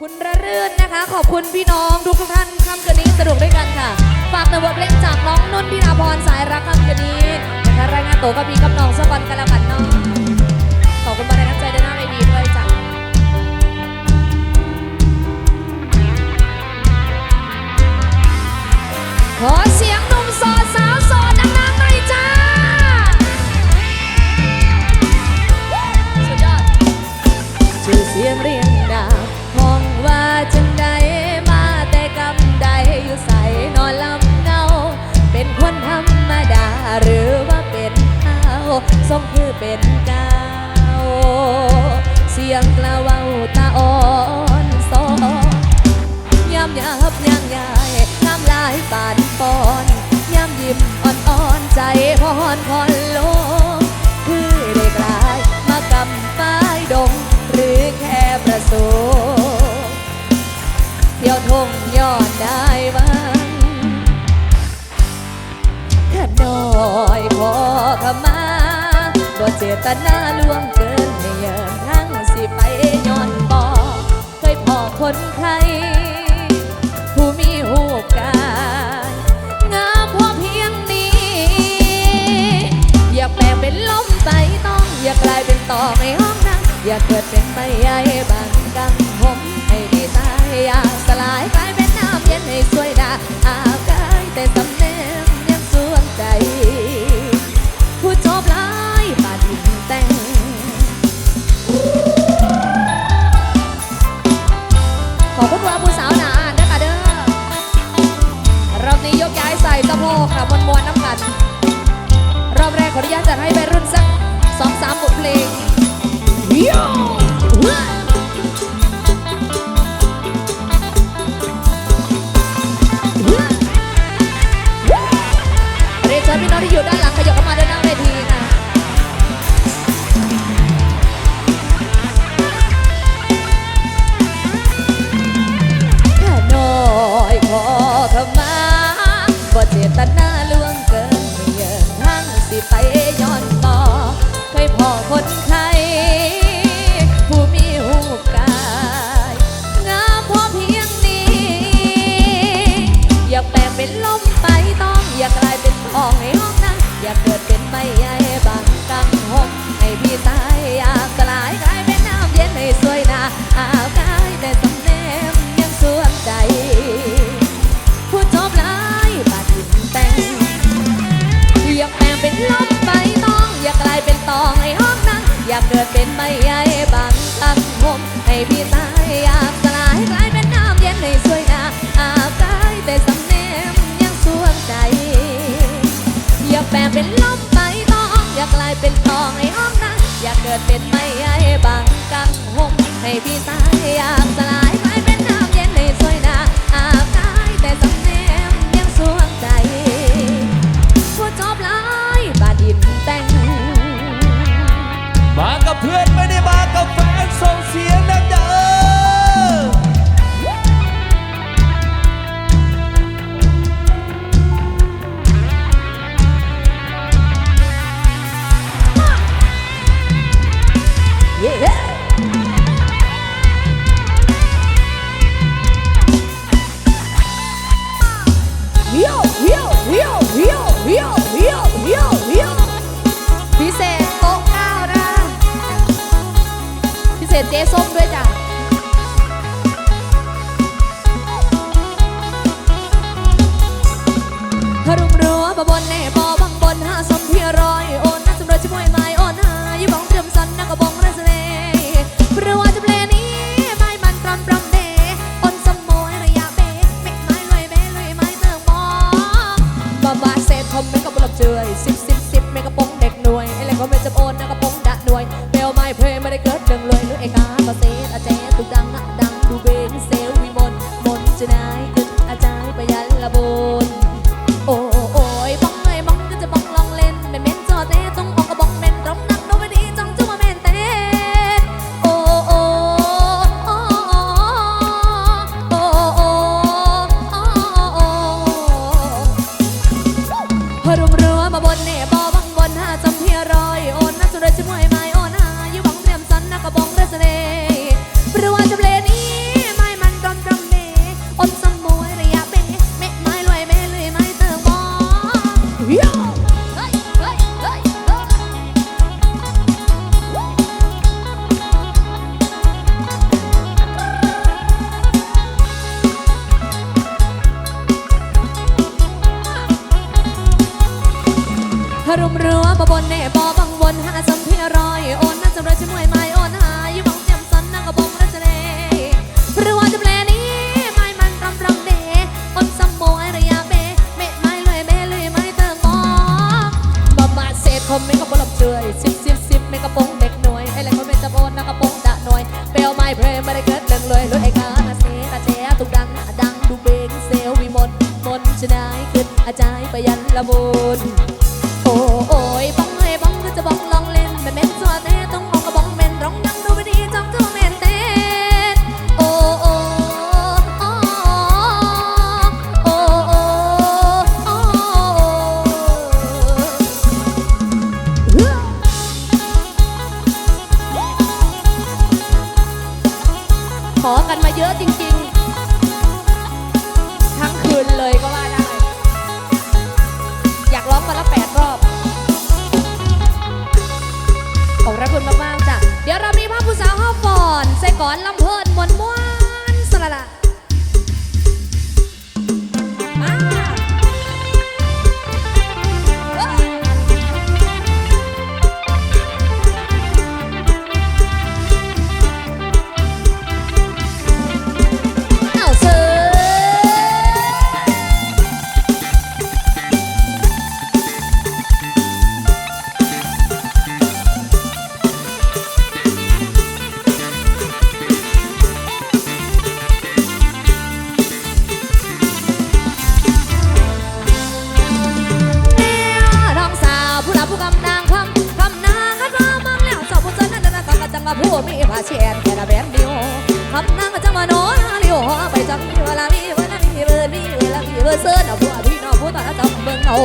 คุณระรื่นนะคะ ขอบคุณพี่น้องทุกท่านค่ำคืนนี้สะดวกด้วยกันค่ะ ฝากในบทเพลงจากน้องนุ่นพินาพรสายรักค่ำคืนนี้นะคะรายงานตัวกับพี่กำนองสปันกันละกันเนาะขอบคุณมาในน้ำใจด้านหน้าไปดีด้วยจ้ะขอเสียงหนุ่มสดสาวโสด สมคือเป็นเจ้า เสียงกระวาวตาอ่อนสอนยามยับย่างยายน้ำลายปานปอนย้ำยิ้มอ่อนๆใจพอนพอนลงคือเด็กลายมากำป้ายดง หรือแค่ประสงเที่ยวทงยอดได้วังแค่น้อยพอขมา เจตนาล่วงเกินในเยื่อทั้งสิไปย้อนบ่เคยพอคนใคร ผู้มีหูกายงามพอเพียงนี้ อย่าแปลงเป็นลมไปต้อง อย่ากลายเป็นต่อไม่ห้องนั่งอย่าเกิดเป็นใบใหญ่บางกังผมให้ดีตายอย่าสลายกลายเป็นน้ำเย็นให้สวยดา ตัดหน้าลว แปลเป็นลมไปต้องอยากกลายเป็นทองในห้องนั้นอยากเกิดเป็นไม้ให้บางกังหงให้พี่ตายอยากสลายกลายเป็นน้ำเย็นในสวยนาอาบน้แต่สำเนียงยังสวงใจพวดจอบลายบาดินแต่งมากับเพื่อนไม่ได้มากับแฟนส่งเสียง ษเจ๊ส้มด้วยจ้ะฮารุมรัวประบนแน่บอ ขอกันมาเยอะจริง ๆ ทั้งคืนเลยก็ว่าได้ อยากร้องมาละแปดรอบ ขอบพระคุณมากๆจ้ะ เดี๋ยวเรามีภาพผู้สาวห้าฟอนใส่ก่อนลำเพลินมนม่ว เบอร์เซิร์นเอาผัวพี่น้องผู้ต่อเจ้าของเบิ่งเอา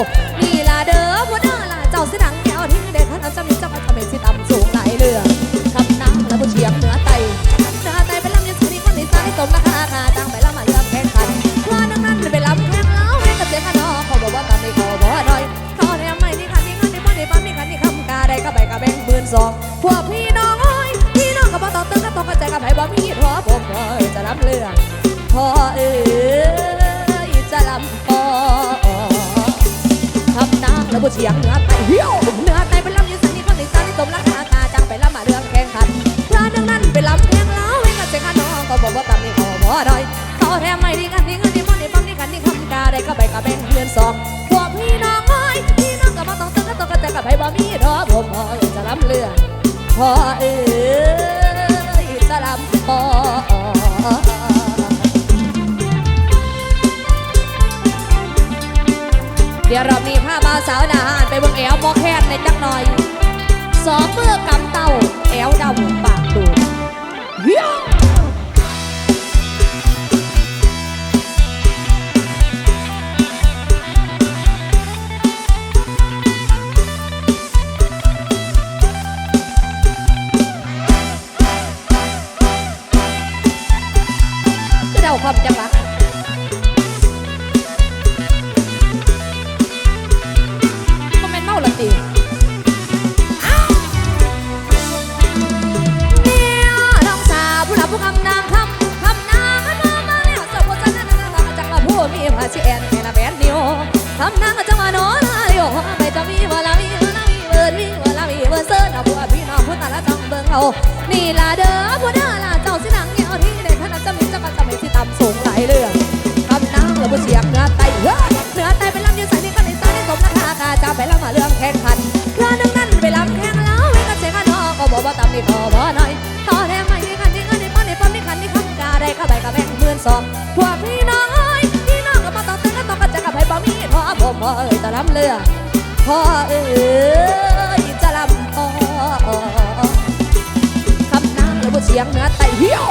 างแล้วผู้เชียงเหนือไตเหี้ยวเหนือไตเป็นลำยืนสันนี่คนนี่สันนี่สมราคาคาจังไปลำมาเรื่องแข่งขันพระนึงนั้นไปลำแข่งแล้วเว้กับเสียงขนองก็บอกว่าตามนี่เขาบ่ดอยเขาแถมไม่นี่คันนี่คันนี่มันนี่ปั๊มนี่คันนี่คำกาได้ก็ไปก็แบ่งเงินสองพวกพี่น้องเอ้ยพี่น้องก็บ่ต้องตึงก็ต้องเข้าใจกับไผบ่มีเพราะผมเอ้ยจะลำเรื่องพอเอ้ยจะลำพอ เดี๋ยวเรามีผ้าบาสาวนาหานไปบนแอวมอแคนในจักหน่อยสองเมื่อกำเต้าแอวดำปากดูเฮีย แข่งขันเพื่อนึงนั้นไปลำแข่งแล้วเวกับเสียงนอก็บอกว่าตามนี่ขอบ่หน่อยต่อแถมไม่มีคันที่เงินในป้อนในป้อนนี่คันที่คำกาได้ก็ใบก็แบ่งหมื่นสองพวกพี่น้องเอ้ยพี่น้องก็มาต้อเต้นก็ต้องกระจายกับไผ่บ่มีพราะผมเอ้ยจะลำเรือพ่อเอ้ยจะลำพ่อคำนางหรือว่าเสียงเนื้อไตเหี้ยว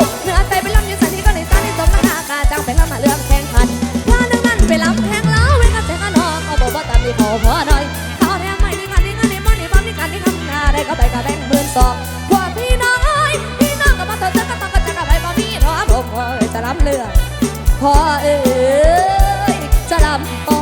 สอบพวกพี่น้อยพี่น้องก็มาเถิดจะก็ต้องกระจะกับไปบ่มีเพราะผมเอ้ยจะรับเรื่องพ่อเอ้ยจะลำพอ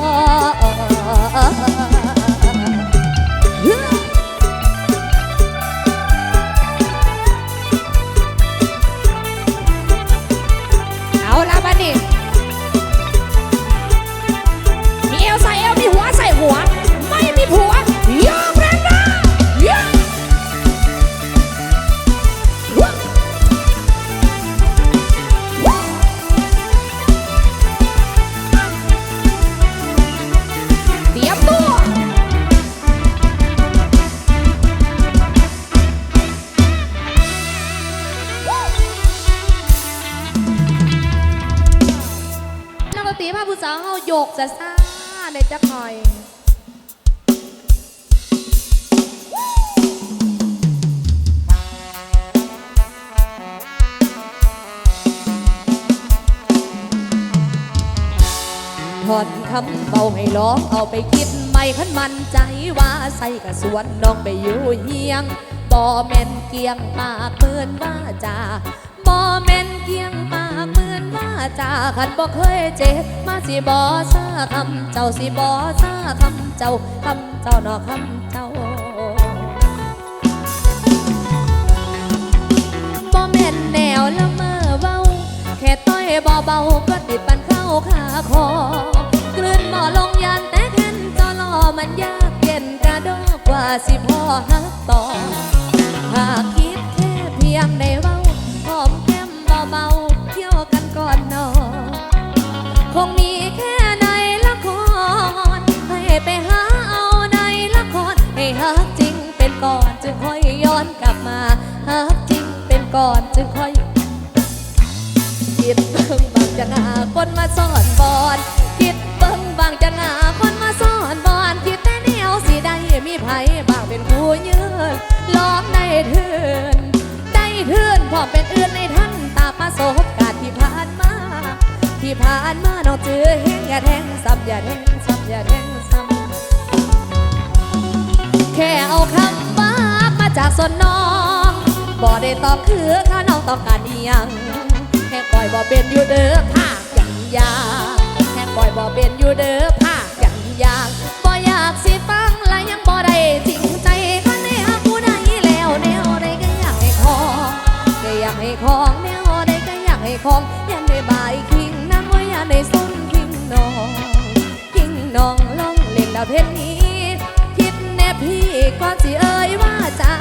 ำเบาให้ร้องเอาไปคิดไม่ขันมันใจว่าใส่กระสวนน้องไปอยู่เฮียงบ่แม่นเกียงปากเปือนว่าจาบ่แม่นเกียงปากเปือนว่าจาขันบ่เคยเจ็บมาสิบ่ซาคำเจ้าสิบ่ซาคำเจ้าคำเจ้านอคำเจ้าบ่แม่นแนวละเมอเว้าแค่ต้อยบ่เบาก็ติดปันเข้าขาคอ กลืนบ่ลงยันแต่แค่นจอลอมันยากเย็นกระดอกกว่าสิพ่อฮักต่อ หากคิดแค่เพียงในเว้าหอมแก้มเบาๆเที่ยวกันก่อนนอนคงมีแค่ในละครให้ไปหาเอาในละครให้ฮักจริงเป็นก่อนจึงค่อยย้อนกลับมาฮักจริงเป็นก่อนจึงค่อยคิดเบิ่งบางจะหาคนมาสอนบอน มีไผบางเป็นผู้ยืนล้อมได้เทือนได้เทือนพร้อมเป็นเอื่นในท่านตาประสบการณ์ที่ผ่านมา ที่ผ่านมาน้องเจอเฮงอย่าแทงซ้ำอย่าแทงซ้ำอย่าแทงซ้ำแค่เอาคำว่ามาจากส่วนน้องบ่ได้ตอบคือข้าน้องต้องการยังแค่ปล่อยบ่เป็นอยู่เด้อภาคอย่างยางแค่ปล่อยบ่เป็นอยู่เด้อภาคอย่างยางบ่อยากสิฟัง และยังบ่ได้จริงใจก็เนได้หาผู้ใดแล้วแนวใดก็อยากให้ของก็อยากให้ของแนวใดก็อยากให้ของยันได้บายคิงนั่งไว้ยันได้ส้นคิงน้องคิงน้องลองเล่นแล้วเพชรนี้คิดแน่พี่ก็สิเอ่ยว่าจ้า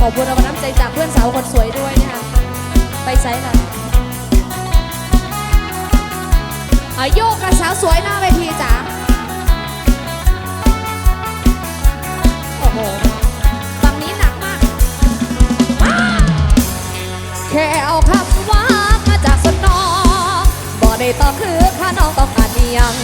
ขอบคุณเอาน้ำใจจากเพื่อนสาวคนสวยด้วยนะคะไปไซส์ค่ะอาโยกกับสาวสวยหน้าเวทีจ้าโอ้โหฝั่งนี้หนักมากว้าแค่เอาคำว่ามาจากสนองบ่ได้ตอคือข้าน้องต้องการเนียง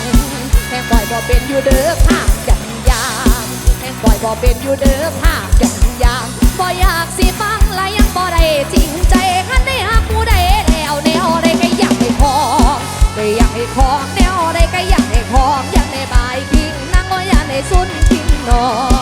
แค่ปล่อยบ่เป็นอยู่เด้อภาพอย่างยางแค่ปล่อยบ่เป็นอยู่เด้อภาพอย่างยาง บ่อยากสิฟังและยังบ่ได้จริงใจคันได้หักผู้ใดแล้วแนวใดก็อยากให้ของก็อยากให้ของแนวใดก็อยากให้ของอยากได้บายคิงนั่งก็อยากได้สุนคิงนอง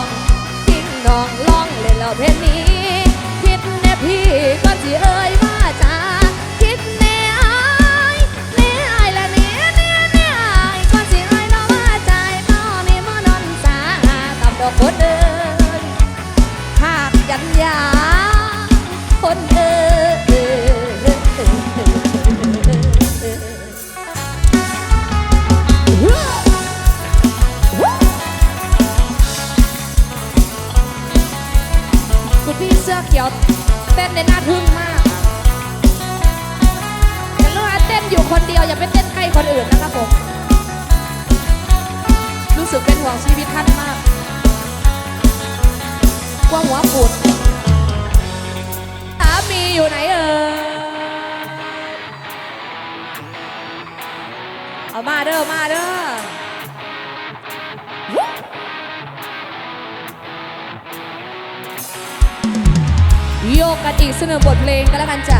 เป็นมากกว่าหัวปูดสามีอยู่ไหนเอ่ยเอามาเด้อมาเด้อโยกกันอีกเสนึ่งบทเพลงกันแล้วกันจ้ะ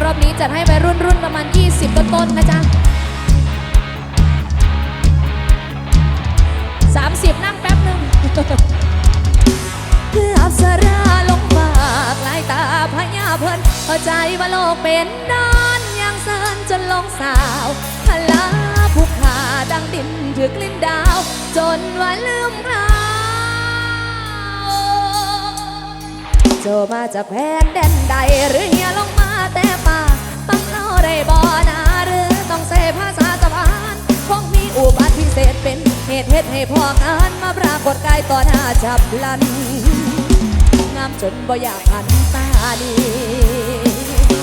รอบนี้จัดให้ไปรุ่นรุ่นประมาณ 20 ต้นๆนะจ๊ะ 30 นั่งแป๊บหนึ่งคืออับสราลงปากลายตาพญาเพิ่นเข้าใจว่าโลกเป็นนอนยังเซินจนลงสาวพลาผู้ขาดังดินถือกลิ้นดาว จนว่าลืมราโจมาจากแผ่นแดนใดหรือเฮียลงมาแต่ป่าปังเข้าได้บ่อนาหรือต้องเสภาษา อุบัติเหตุเป็นเหตุเฮ็ดให้พ่อการมาปรากฏกายต่อหน้าจับลันงามจนบ่อยากหันตาดี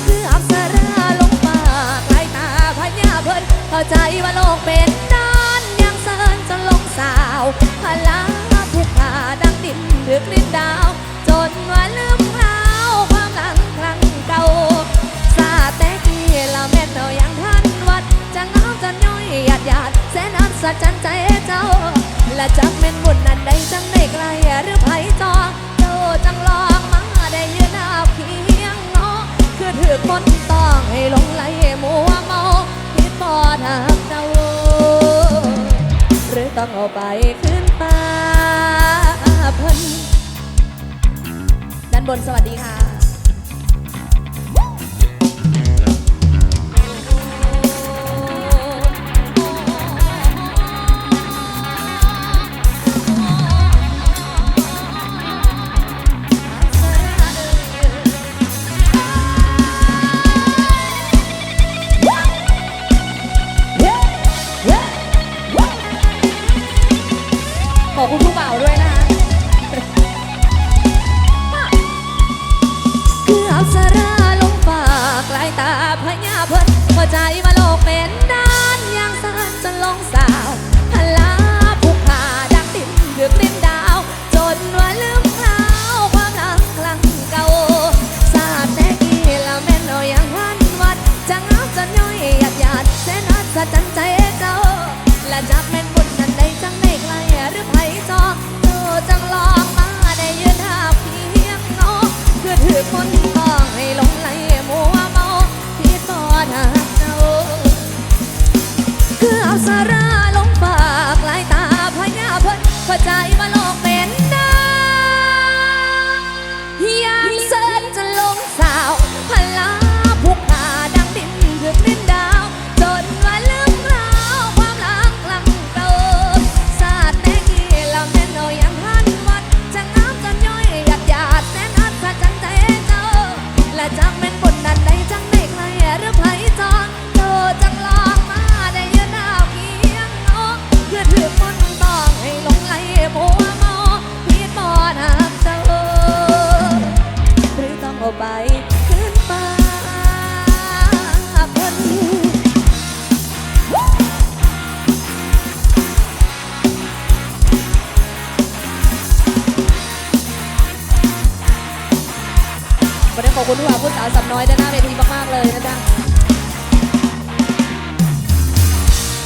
คืออับสราลงมาใกล้ตาพญาเพิ่นเข้าใจว่าโลกเป็นด้านยังเซินจนลงสาวพลาผู้ขาดังดินหรือกลิ้นดาว จนว่าลืมราวความหลังครั้งเก่าซาแต่กี้ละแม่นเอาอย่างท่าน จะงาจะน้อยหยาดหยาดแสนอัศจรรย์ใจเจ้า และจักแม่นบุญนั้นใดจังได้ไกลหรือไผจองเจ้าจังลองมาได้ยืนหน้าเพียงเนาะคือถือคนต้องให้ลงไหลมัวเมาคิดบอดหักเจ้าหรือต้องเอาไปขึ้นป่าพิ่นด้านบนสวัสดีค่ะ ใจมาล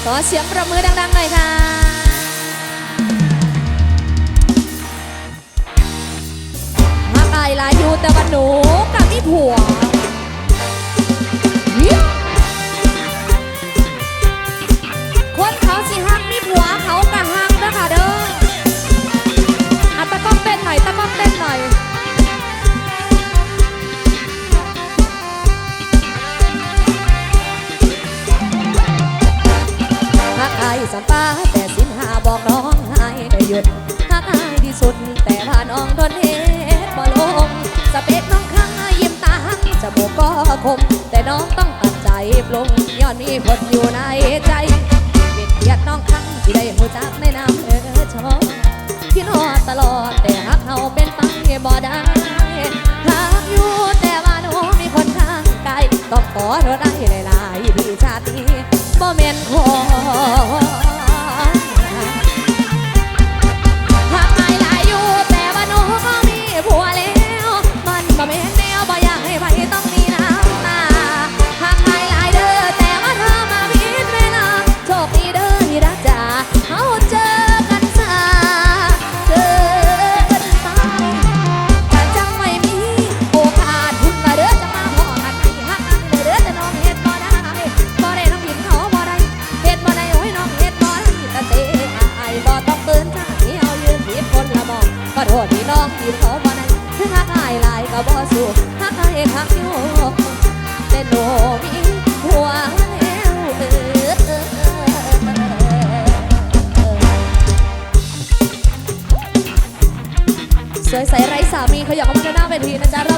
ขอเสียงประมือดังๆหน่อยค่ะ มากอายหลายอยู่แต่ว่าหนูกับพี่ผัว สุด แต่ว่าน้องทนเหตุบ่ลงสเปคน้องข้างยิ้มตาจมูกก็คม แต่น้องต้องตัดใจปลงย้อนมีผลอยู่ในใจเป็นเกียรติน้องข้างที่ได้หูจักในน้ำเออชอบที่นอดตลอดแต่หักเขาเป็นไปบ่ได้หักอยู่แต่ว่าหนูมีคนข้างกายต้องขอเธอได้หลายๆพี่ชาตินี้บ่แม่นขอ สวยใสไร้สามีเขาอยากเข้ามาหน้าเวทีนะจ๊ะ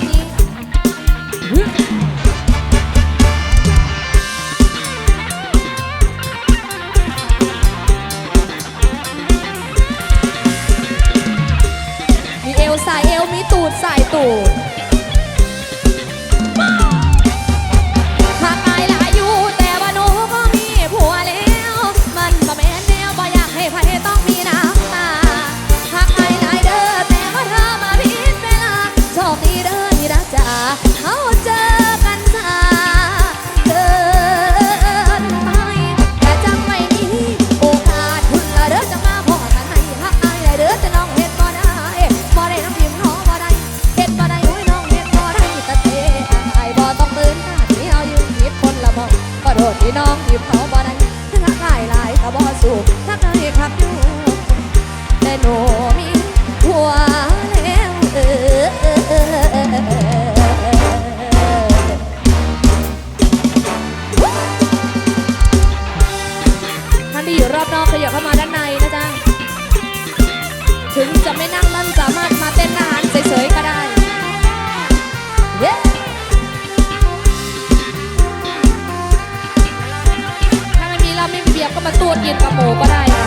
ถึงจะไม่นั่งนั่นสามารถมาเต้นอาหารเฉยๆก็ได้เย้ถ้าไม่มีเราไม่เบียบก็มาตูดยินกระโมก็ได้